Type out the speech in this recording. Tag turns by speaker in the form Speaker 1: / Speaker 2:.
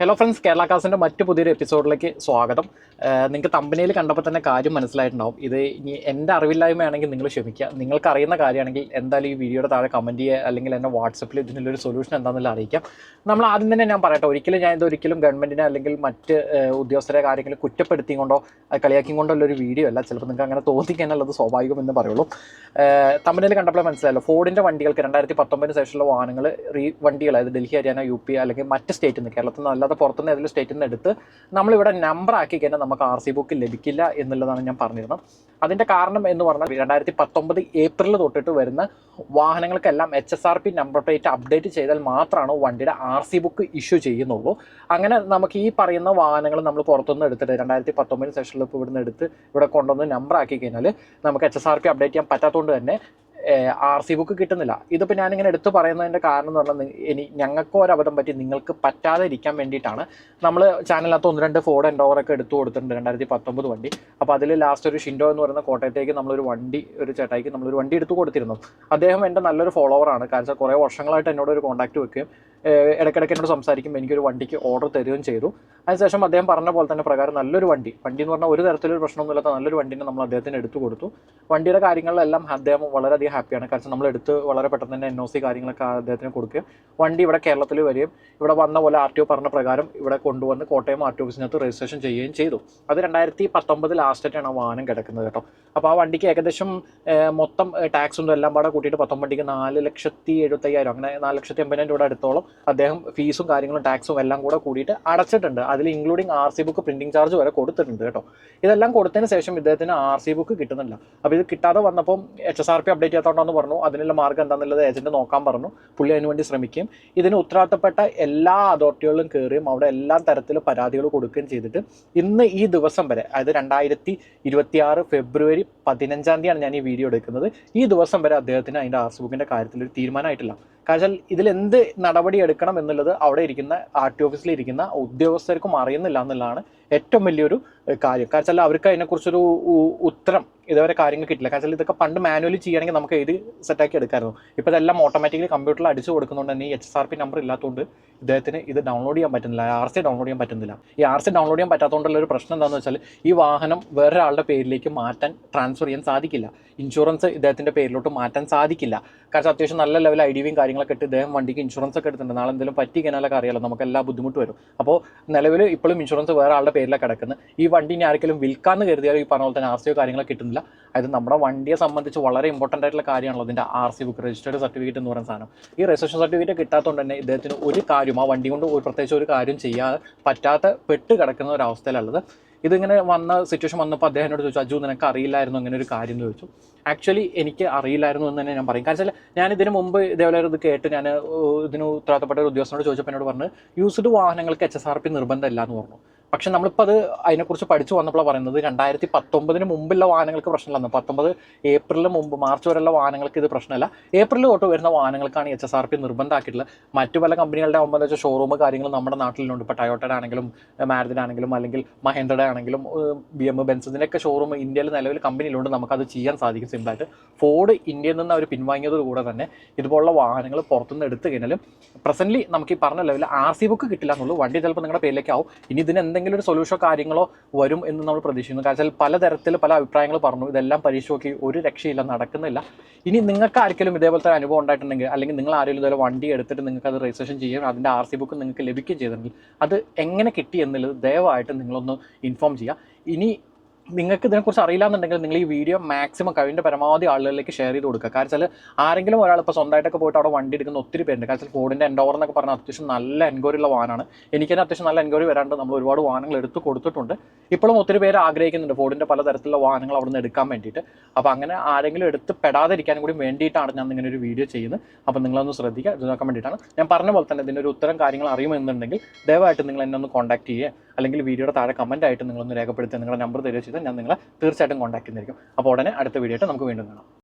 Speaker 1: Hello friends Kerala കാസിന്റെ മറ്റു പുതിയൊരു എപ്പിസോഡിലേക്ക് സ്വാഗതം. നിങ്ങൾക്ക് തമ്പനിയിൽ കണ്ടപ്പോൾ തന്നെ കാര്യം മനസ്സിലായിട്ടുണ്ടാവും. ഇത് ഇനി എന്റെ അറിവില്ലായ്മയാണെങ്കിൽ നിങ്ങൾ ക്ഷമിക്കുക. നിങ്ങൾക്ക് അറിയുന്ന കാര്യമാണെങ്കിൽ എന്തായാലും ഈ വീഡിയോയുടെ താഴെ കമന്റ് ചെയ്യുക അല്ലെങ്കിൽ എന്നെ വാട്സപ്പിൽ ഇതിനുള്ളൊരു സൊല്യൂഷൻ എന്താണെന്നുള്ള അറിയിക്കാം നമ്മൾ ആദ്യം തന്നെ ഞാൻ പറയട്ടെ ഒരിക്കലും ഞാൻ ഇതൊരിക്കലും ഗവൺമെന്റിനെ അല്ലെങ്കിൽ മറ്റ് ഉദ്യോഗസ്ഥരെ കാര്യങ്ങൾ കുറ്റപ്പെടുത്തിയും കൊണ്ടോ കളിയാക്കി കളിയാക്കിയും കൊണ്ടോ ഉള്ളൊരു വീഡിയോ അല്ല. ചിലപ്പോൾ നിങ്ങൾക്ക് അങ്ങനെ തോന്നിക്കാനുള്ളത് സ്വാഭാവികം എന്ന് പറയുള്ളൂ തമ്പനിയിൽ കണ്ടപ്പോൾ മനസ്സിലായല്ലോ ഫോർഡിന്റെ വണ്ടികൾക്ക് രണ്ടായിരത്തി പത്തൊമ്പതിന് ശേഷമുള്ള വാഹനങ്ങൾ റീ വണ്ടികൾ അതായത് ഡൽഹി ഹരിയാന യു പി അല്ലെങ്കിൽ മറ്റ് സ്റ്റേറ്റിൽ നിന്ന് കേരളത്തിൽ നിന്ന് അല്ലാതെ പുറത്തുനിന്ന് ഏതെങ്കിലും സ്റ്റേറ്റിൽ നിന്ന് എടുത്ത് നമ്മളിവിടെ നമ്പർ ആക്കി കഴിഞ്ഞാൽ നമുക്ക് ആർ സി ബുക്ക് ലഭിക്കില്ല എന്നുള്ളതാണ് ഞാൻ പറഞ്ഞിരുന്നത്. അതിന്റെ കാരണം എന്ന് പറഞ്ഞാൽ രണ്ടായിരത്തി പത്തൊമ്പത് ഏപ്രിൽ തൊട്ടിട്ട് വരുന്ന വാഹനങ്ങൾക്കെല്ലാം H S R P number plate update ചെയ്താൽ മാത്രമാണ് വണ്ടിയുടെ ആർ സി ബുക്ക് ഇഷ്യൂ ചെയ്യുന്നുള്ളൂ. അങ്ങനെ നമുക്ക് ഈ പറയുന്ന വാഹനങ്ങൾ നമ്മൾ പുറത്തുനിന്ന് എടുത്തിട്ട് രണ്ടായിരത്തി പത്തൊമ്പതിന് സെഷനിൽ ഇപ്പോൾ ഇവിടുന്ന് എടുത്ത് ഇവിടെ കൊണ്ടുവന്ന് നമ്പർ ആക്കി കഴിഞ്ഞാൽ നമുക്ക് H S R P update ചെയ്യാൻ പറ്റാത്തതുകൊണ്ട് തന്നെ ആർ സി ബുക്ക് കിട്ടുന്നില്ല. ഇതിപ്പോൾ ഞാനിങ്ങനെ എടുത്തു പറയുന്നതിന്റെ കാരണം എന്ന് പറഞ്ഞാൽ ഇനി ഞങ്ങൾക്കോ ഒരു അബദ്ധം പറ്റി നിങ്ങൾക്ക് പറ്റാതെ ഇരിക്കാൻ വേണ്ടിയിട്ടാണ് നമ്മൾ ചാനലിനകത്ത് ഒന്ന് രണ്ട് ഫോർഡ് എൻഡോവറൊക്കെ എടുത്തു കൊടുത്തിട്ടുണ്ട് രണ്ടായിരത്തി പത്തൊമ്പത് വണ്ടി. അപ്പോൾ അതിൽ ലാസ്റ്റ് ഒരു ഷിൻഡോ എന്ന് പറയുന്ന കോട്ടയത്തേക്ക് നമ്മളൊരു വണ്ടി ഒരു ചേട്ടായിക്ക് നമ്മളൊരു വണ്ടി എടുത്തു കൊടുത്തിരുന്നു. അദ്ദേഹം എന്റെ നല്ലൊരു ഫോളോവറാണ് കാരണം കുറേ വർഷങ്ങളായിട്ട് എന്നോട് ഒരു കോൺടാക്റ്റ് വെക്കുകയും ഇടയ്ക്കിടയ്ക്ക് എന്നോട് സംസാരിക്കുമ്പോൾ എനിക്കൊരു വണ്ടിക്ക് ഓർഡർ തരികയും ചെയ്തു. അതിനുശേഷം അദ്ദേഹം പറഞ്ഞ പോലെ തന്നെ പ്രകാരം നല്ലൊരു വണ്ടി. വണ്ടി എന്ന് പറഞ്ഞാൽ ഒരു തരത്തിലൊരു പ്രശ്നമൊന്നുമില്ലാത്ത നല്ലൊരു വണ്ടിനെ നമ്മൾ അദ്ദേഹത്തിന് എടുത്തു കൊടുത്തു. വണ്ടിയുടെ കാര്യങ്ങളിലെല്ലാം അദ്ദേഹം വളരെയധികം ഹാപ്പിയാണ്. കാരണം നമ്മൾ എടുത്ത് വളരെ പെട്ടെന്ന് തന്നെ എൻ ഒ സി കാര്യങ്ങളൊക്കെ അദ്ദേഹത്തിന് കൊടുക്കുകയും വണ്ടി ഇവിടെ കേരളത്തിൽ വരികയും ഇവിടെ വന്ന പോലെ ആർ ടി ഒ പറഞ്ഞ പ്രകാരം ഇവിടെ കൊണ്ടുവന്ന് കോട്ടയം ആർ ടി ഓഫീസിനകത്ത് രജിസ്ട്രേഷൻ ചെയ്യുകയും ചെയ്തു. അത് രണ്ടായിരത്തി പത്തൊമ്പത് ലാസ്റ്റായിട്ടാണ് ആ വാഹനം കിടക്കുന്നത് കേട്ടോ. അപ്പോൾ ആ വണ്ടിക്ക് ഏകദേശം മൊത്തം ടാക്സ് എല്ലാം പാടെ കൂട്ടിയിട്ട് പത്തൊമ്പതിക്ക് നാല് ലക്ഷത്തി എഴുപത്തയ്യായിരം അങ്ങനെ നാല് ലക്ഷത്തി എൺപതിനായിരം രൂപ അടുത്തോളം അദ്ദേഹം ഫീസും കാര്യങ്ങളും ടാക്സും എല്ലാം കൂടെ കൂടിയിട്ട് അടച്ചിട്ടുണ്ട്. അതിൽ including R C book printing charge വരെ കൊടുത്തിട്ടുണ്ട് കേട്ടോ. ഇതെല്ലാം കൊടുത്തതിന് ശേഷം ഇദ്ദേഹത്തിന് ആർ സി ബുക്ക് കിട്ടുന്നില്ല. അപ്പോൾ ഇത് കിട്ടാതെ വന്നപ്പോൾ H S R P update ചെയ്യാത്തോണ്ടെന്ന് പറഞ്ഞു. അതിനുള്ള മാർഗം എന്താണെന്നുള്ളത് ഏജന്റ് നോക്കാൻ പറഞ്ഞു. പുള്ളി അതിന് വേണ്ടി ശ്രമിക്കുകയും ഇതിന് ഉത്തരവാദിത്തപ്പെട്ട എല്ലാ അതോറിറ്റികളിലും കയറിയും അവിടെ എല്ലാ തരത്തിലും പരാതികൾ കൊടുക്കുകയും ചെയ്തിട്ട് ഇന്ന് ഈ ദിവസം വരെ അതായത് രണ്ടായിരത്തി ഇരുപത്തിയാറ് ഫെബ്രുവരി പതിനഞ്ചാം തീയതിയാണ് ഞാൻ ഈ വീഡിയോ എടുക്കുന്നത്. ഈ ദിവസം വരെ അദ്ദേഹത്തിന് അതിന്റെ ആർ സി ബുക്കിന്റെ കാര്യത്തിൽ ഒരു തീരുമാനമായിട്ടില്ല. കാരണം ഇതിൽ എന്ത് നടപടി എടുക്കണം എന്നുള്ളത് അവിടെ ഇരിക്കുന്ന ആർ ടി ഓഫീസിൽ ഇരിക്കുന്ന ഉദ്യോഗസ്ഥർക്കും അറിയുന്നില്ല എന്നുള്ളതാണ് ഏറ്റവും വലിയൊരു കാര്യം. കാരണം അവർക്ക് അതിനെക്കുറിച്ചൊരു ഉത്തരം ഇതുവരെ കാര്യങ്ങൾ കിട്ടില്ല. കാരണം ഇതൊക്കെ പണ്ട് മാനുവലി ചെയ്യണമെങ്കിൽ നമുക്ക് എഴുതി സെറ്റാക്കി എടുക്കാമായിരുന്നു. ഇപ്പോൾ ഇതെല്ലാം ഓട്ടോമാറ്റിക്കലി കമ്പ്യൂട്ടറിൽ അടിച്ചു കൊടുക്കുന്നതുകൊണ്ട് തന്നെ ഈ H S R P number ഇല്ലാത്തതുകൊണ്ട് ഇദ്ദേഹത്തിന് ഇത് ഡൗൺലോഡ് ചെയ്യാൻ പറ്റുന്നില്ല. ആർ സി ഡൗൺലോഡ് ചെയ്യാൻ പറ്റുന്നില്ല. ഈ ആർ സി ഡൗൺലോഡ് ചെയ്യാൻ പറ്റാത്തതുകൊണ്ടുള്ള ഒരു പ്രശ്നം എന്താണെന്ന് വെച്ചാൽ ഈ വാഹനം വേറൊരാളുടെ പേരിലേക്ക് മാറ്റാൻ ട്രാൻസ്ഫർ ചെയ്യാൻ സാധിക്കില്ല. ഇൻഷുറൻസ് ഇദ്ദേഹത്തിന്റെ പേരിലോട്ട് മാറ്റാൻ സാധിക്കില്ല. കാരണം അത്യാവശ്യം നല്ല ലെവൽ ഐ ഡിയും കാര്യങ്ങളൊക്കെ ഇട്ട് ഇദ്ദേഹം വണ്ടിക്ക് ഇൻഷുറൻസ് ഒക്കെ എടുത്തിട്ടുണ്ട്. നാളെ എന്തെങ്കിലും പറ്റി കഴിഞ്ഞാലൊക്കെ അറിയാലോ. നമുക്ക് എല്ലാ ബുദ്ധിമുട്ട് വരും. അപ്പോൾ നിലവിൽ ഇപ്പോഴും ഇൻഷുറൻസ് വേറെ ആളുടെ പേരിലാണ് കിടക്കുന്നത് ഈ വണ്ടി ഇനി ആർക്കെങ്കിലും വിൽക്കാന്ന് കരുതിയാലും ഈ പറഞ്ഞ പോലെ തന്നെ ആർ സിയോ കാര്യങ്ങളൊക്കെ കിട്ടുന്നില്ല. അത് നമ്മുടെ വണ്ടിയെ സംബന്ധിച്ച് വളരെ ഇമ്പോർട്ടന്റ് ആയിട്ടുള്ള കാര്യമാണല്ലോ ഇതിന്റെ R C book registered certificate എന്ന് പറയുന്ന സാധനം. ഈ രജിസ്ട്രേഷൻ സർട്ടിഫിക്കറ്റ് കിട്ടാത്തതുകൊണ്ട് തന്നെ ഇദ്ദേഹത്തിന് ഒരു കാര്യം ആ വണ്ടി കൊണ്ട് ഒരു പ്രത്യേകിച്ച് ഒരു കാര്യം ചെയ്യാതെ പറ്റാത്ത പെട്ട് കിടക്കുന്ന ഒരു അവസ്ഥയിലുള്ളത്. ഇതിങ്ങനെ വന്ന സിറ്റുവേഷൻ വന്നപ്പോൾ അദ്ദേഹം എന്നോട് ചോദിച്ചു അജു നിനക്ക് അറിയില്ലായിരുന്നു അങ്ങനെ ഒരു കാര്യം എന്ന് ചോദിച്ചു. ആക്ച്വലി എനിക്ക് അറിയില്ലായിരുന്നു എന്ന് തന്നെ ഞാൻ പറയും. കാരണം വെച്ചാൽ ഞാൻ ഇതിന് മുമ്പ് ഇതേപോലെ ഇത് കേട്ട് ഞാൻ ഇതിന് ഉത്തരവാദിത്തപ്പെട്ട ഒരു ഉദ്യോഗസ്ഥനോട് ചോദിച്ചപ്പോൾ എന്നോട് പറഞ്ഞു യൂസ്ഡ് വാഹനങ്ങൾക്ക് എച്ച് എസ് ആർ പി നിർബന്ധമില്ല എന്ന് പറഞ്ഞു. പക്ഷെ നമ്മളിപ്പോൾ അത് അതിനെക്കുറിച്ച് പഠിച്ചു വന്നപ്പോഴാണ് പറയുന്നത് രണ്ടായിരത്തി പത്തൊമ്പതിന് മുമ്പുള്ള വാഹനങ്ങൾക്ക് പ്രശ്നമില്ലെന്ന് പത്തൊമ്പത് ഏപ്രിലിന് മുമ്പ് മാർച്ച് വരെയുള്ള വാഹനങ്ങൾക്ക് ഇത് പ്രശ്നമല്ല. ഏപ്രിൽ തൊട്ട് വരുന്ന വാഹനങ്ങൾക്കാണ് എച്ച് എസ് ആർ പി നിർബന്ധമാക്കിയിട്ടുള്ളത് മറ്റു പല കമ്പനികളുടെ ആകുമ്പോൾ വെച്ചാൽ ഷോറൂം കാര്യങ്ങൾ നമ്മുടെ നാട്ടിലുണ്ട്. ഇപ്പോൾ ടയോട്ടയുടെ ആണെങ്കിലും മാരുതിയുടെ ആണെങ്കിലും അല്ലെങ്കിൽ മഹേന്ദ്രയുടെ ആണെങ്കിലും ബി എം ബെൻസിന്റെയൊക്കെ ഷോറൂം ഇന്ത്യയിൽ നിലവിൽ കമ്പനിയിലുണ്ട്. നമുക്കത് ചെയ്യാൻ സാധിക്കും സിമ്പിളായിട്ട്. ഫോർഡ് ഇന്ത്യയിൽ നിന്ന് അവർ പിൻവാങ്ങിയതോടുകൂടെ തന്നെ ഇതുപോലുള്ള വാഹനങ്ങൾ പുറത്തുനിന്ന് എടുത്തു കഴിഞ്ഞാലും പ്രസന്റ്ലി നമുക്ക് ഈ പറഞ്ഞ ലെവലിൽ ആർ സി ബുക്ക് കിട്ടില്ല എന്നുള്ളൂ. വണ്ടി ചിലപ്പോൾ നിങ്ങളുടെ പേരിലേക്കാവും ഇനി ഇതിന് എന്തെങ്കിലും ഒരു സൊല്യൂഷനോ കാര്യങ്ങളോ വരും എന്ന് നമ്മൾ പ്രതീക്ഷിക്കുന്നു. കാരണം പല പലതരത്തിൽ പല അഭിപ്രായങ്ങൾ പറഞ്ഞു. ഇതെല്ലാം പരീക്ഷ നോക്കി ഒരു രക്ഷയില്ല നടക്കുന്നില്ല. ഇനി നിങ്ങൾക്ക് ആർക്കെങ്കിലും ഇതേപോലത്തെ അനുഭവം ഉണ്ടായിട്ടുണ്ടെങ്കിൽ അല്ലെങ്കിൽ നിങ്ങൾ ആരെങ്കിലും ഇതുപോലെ വണ്ടി എടുത്തിട്ട് നിങ്ങൾക്ക് അത് രജിസ്ട്രേഷൻ ചെയ്യാൻ അതിന്റെ ആർ സി ബുക്ക് നിങ്ങൾക്ക് ലഭിക്കുകയും ചെയ്തിട്ടുണ്ടെങ്കിൽ അത് എങ്ങനെ കിട്ടി എന്നുള്ളത് ദയവായിട്ട് നിങ്ങളൊന്ന് ഇൻഫോം ചെയ്യുക. ഇനി നിങ്ങൾക്ക് ഇതിനെക്കുറിച്ച് അറിയില്ല എന്നുണ്ടെങ്കിൽ നിങ്ങൾ ഈ വീഡിയോ മാക്സിമം കഴിവിന്റെ പരമാവധി ആളുകളിലേക്ക് ഷെയർ ചെയ്ത് കൊടുക്കുക. കാരണം വെച്ചാൽ ആരെങ്കിലും ഒരാൾ ഇപ്പോൾ സ്വന്തമായിട്ടൊക്കെ പോയിട്ട് അവിടെ വണ്ടി എടുക്കുന്ന ഒത്തിരി പേരുണ്ട്. കാരണം ഫോർഡിന്റെ എൻഡോർ എന്നൊക്കെ പറഞ്ഞാൽ അത്യാവശ്യം നല്ല എൻക്വയറി ഉള്ള വാനാണ്. എനിക്ക് തന്നെ അത്യാവശ്യം നല്ല എൻക്വയറി വരാണ്ട് നമ്മൾ ഒരുപാട് വാഹനങ്ങൾ എടുത്ത് കൊടുത്തിട്ടുണ്ട്. ഇപ്പോഴും ഒത്തിരി പേര് ആഗ്രഹിക്കുന്നുണ്ട് ഫോണിന്റെ പല തരത്തിലുള്ള വാഹനങ്ങൾ അവിടെ നിന്ന് എടുക്കാൻ വേണ്ടിയിട്ട്. അപ്പോൾ അങ്ങനെ ആരെങ്കിലും എടുത്ത് പെടാതിരിക്കാനും കൂടി വേണ്ടിയിട്ടാണ് ഞാൻ ഇങ്ങനെ ഒരു വീഡിയോ ചെയ്യുന്നത്. അപ്പോൾ നിങ്ങളൊന്ന് ശ്രദ്ധിക്കുക. ഇത് നോക്കാൻ വേണ്ടിയിട്ടാണ്. ഞാൻ പറഞ്ഞ പോലെ തന്നെ ഇതിന്റെ ഒരു ഉത്തരം കാര്യങ്ങൾ അറിയുമെന്നുണ്ടെങ്കിൽ ദയവായിട്ട് നിങ്ങൾ എന്നെ ഒന്ന് കോൺടാക്ട് ചെയ്യുക. അല്ലെങ്കിൽ വീഡിയോയുടെ താഴെ കമന്റ് ആയിട്ട് നിങ്ങളൊന്ന് രേഖപ്പെടുത്തി നിങ്ങളുടെ നമ്പർ തരിക ചെയ്താൽ ഞാൻ നിങ്ങളെ തീർച്ചയായിട്ടും കോൺടാക്ട് ചെയ്യുന്നതായിരിക്കും. അപ്പോൾ ഉടനെ അടുത്ത വീഡിയോ ആയിട്ട് നമുക്ക് വീണ്ടും കാണാം.